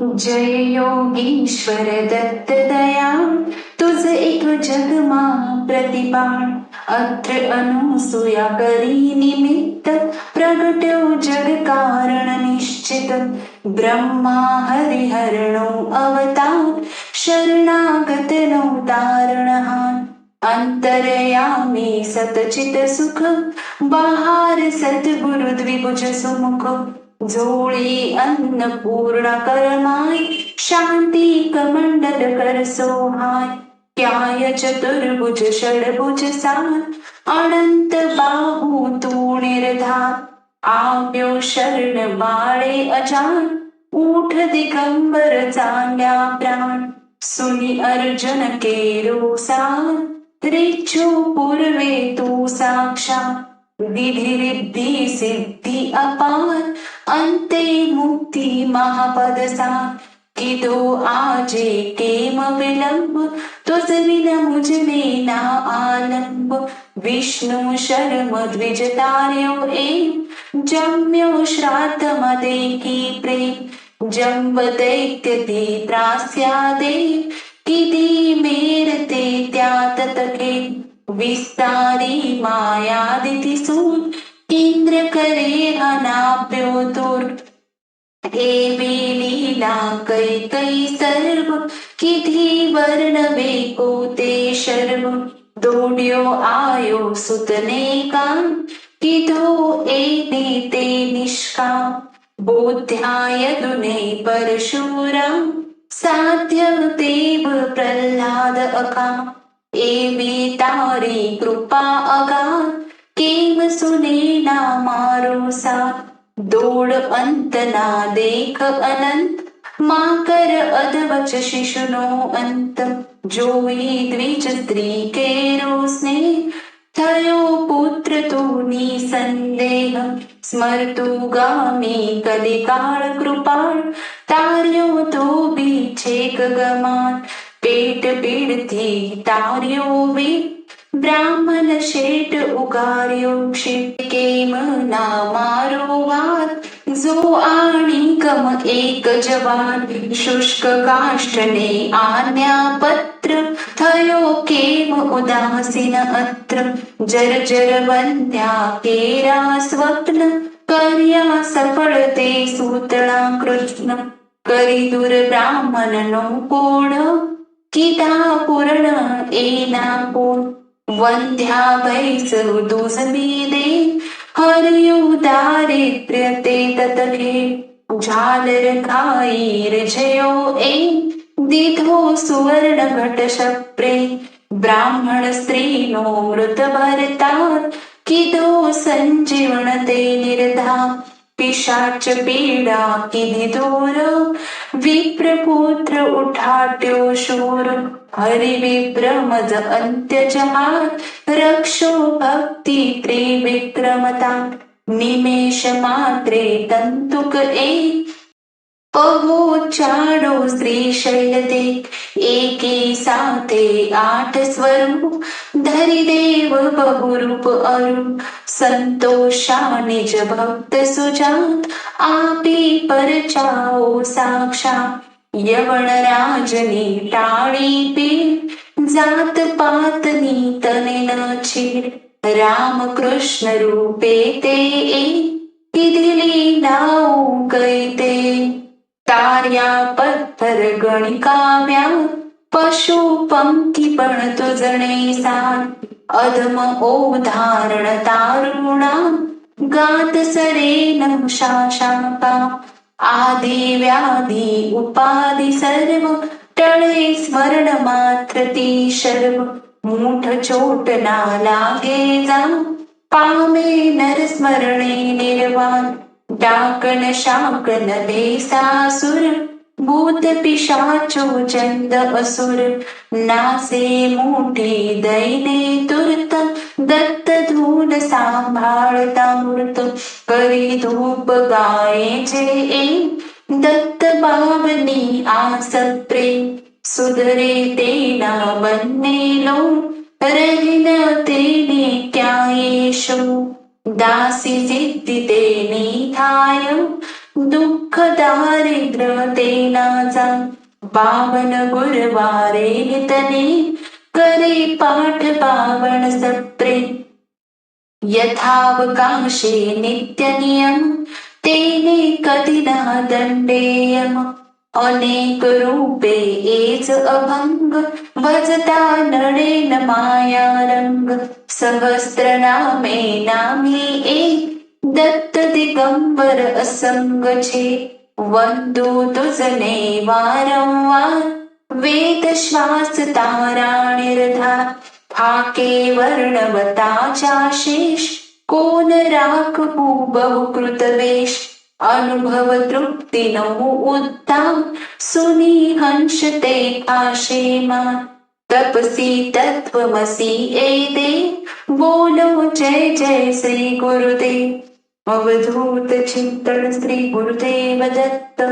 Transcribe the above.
जय योगीश्वर दत्त दया तुझ एक जगमा प्रतिपाण। अत्र अनुसूया करी निमित्त प्रगट्यो जग कारण निश्चित। ब्रह्मा हरिहरणो अवतार शरणागत नो तारणहान अंतरयामी सतचित सुख बाहार सद्गुरु द्विभुज सुमुख झोळी अन्नपूर्ण करमाय शांती कमंडल कर सोहाय त्याय चतुर्भुज षडभुज सान अनंत बाहू तू निर्धान आव्यो शरण बाळे अजान उठ दिगंबर चांगल्या प्राण सुनी अर्जुन केरो सान त्रिचो पूर्वे तू साक्षात विधी रिद्धी सिद्धी मुक्ती महापद सार किदो आजे केम विलंब तुझ विन मुझने ना आलंब विष्णु शर्म द्विज तार्यो एम जम्यो श्राद्ध मदे की प्रेम। जंब दैत्य ती त्रास्यादे किती मेरते त्यात तके विस्तारी माया दिसून इंद्र करे अनाप्यो दूर एवी लीला कै कै सर्व किधी वर्णवे कोते शर्व दोड्यो आयो सुतने काम किधो एने ते निष्काम बोध्याय दुने परशुराम देव प्रल्हाद अकाम एवी तारी कृपा अगाध केम सुनेना मारो सा दोड अंत ना देख अनंत माकर अधवच शिशुनो अंत जोई द्विज स्त्री केरो स्नेह थयो पुत्र तू संदेह। स्मर्तु गामी कलिकाळ कृपाळ तार्यो तो बी गमान पेट पीडती तार्यो वे ब्राह्मण शेट उगार्यो केम ना मारो वाद जो आणि कम एक जवान शुष्क काष्टने आज्ञा पत्र। थयो केम उदासीन अत्र। जर जर वन्या केरा स्वप्न। कर्या सफळ ते सूतळा कृष्ण। करी दूर ब्राह्मण नो कोण? किता पूर्ण एना कोण वंध्या बैस दुसमी दे हरियु दारिद्र्य ते ततके झालर खाईर जयो ए दिधो सुवर्ण घट शप्रे ब्राह्मण स्त्री नो मृत भरतात किदो संजीवन ते निर्धा पिशाच पीडा किधी दूर, विप्रपुत्र उठाट्यो शूर. हरि विप्रमज अंत्य जहात रक्षो भक्ति त्रिविक्रमता. निमेष मात्रे तंतुक ए पहो चाडो स्त्री शैलते एके साते आठ स्वरूप धरी देव बहुरूप अरु संतोषा निज भक्त सुजात आपी परचाओ साक्षा यवण राजनी टाळी पीर जात पातनी तने न चीर राम कृष्ण रूपे ते किदिली नाऊ कैते तार्या पत्थर गणिकाव्या पशु पंक्ती पण तुझणे सान अधम ओधारण तारुणा। गात सरेन शाशाका आदी व्याधी उपाधी सर्व। टळे स्मरण मात्र ती शर्व। मूठ चोट ना लागे जा। पामे नर स्मरणे निर्वाण। डाकण शाकन देसासुर भूत पिशाचो चंद असुर नासे मोठी दैने तुरत दत्त धून सांभाळता मूर्त करी धूप गायचे ए दत्त बाबनी आस प्रेम सुधरे तेना बन्ने लो रहिन तेने क्या येशो दासी निधाय दुःख दारिद्र्य तेनाचा पावन गुरुवारे नितने करे पाठ पावन सप्रे यथावकाशे नित्यनियम तेने कधी ना दंडेयम अनेक रूपे एच अभंग भजता नळेन माया रंग सहस्त्र नामे नामी एक दत्त दिगंबर असंग छे वंदू तुझने वारंवार वेद श्वास तारा निर्धा फाके वर्णवताचा शेष कोण राख बहुकृत वेश अनुभव तृप्ती नऊ उत्तम सुनी हंश ते आशेमा। तपसी तत्वमसी एदे बोलो जय जय श्री गुरुदेव अवधूत चिंतन श्री गुरुदेव दत्त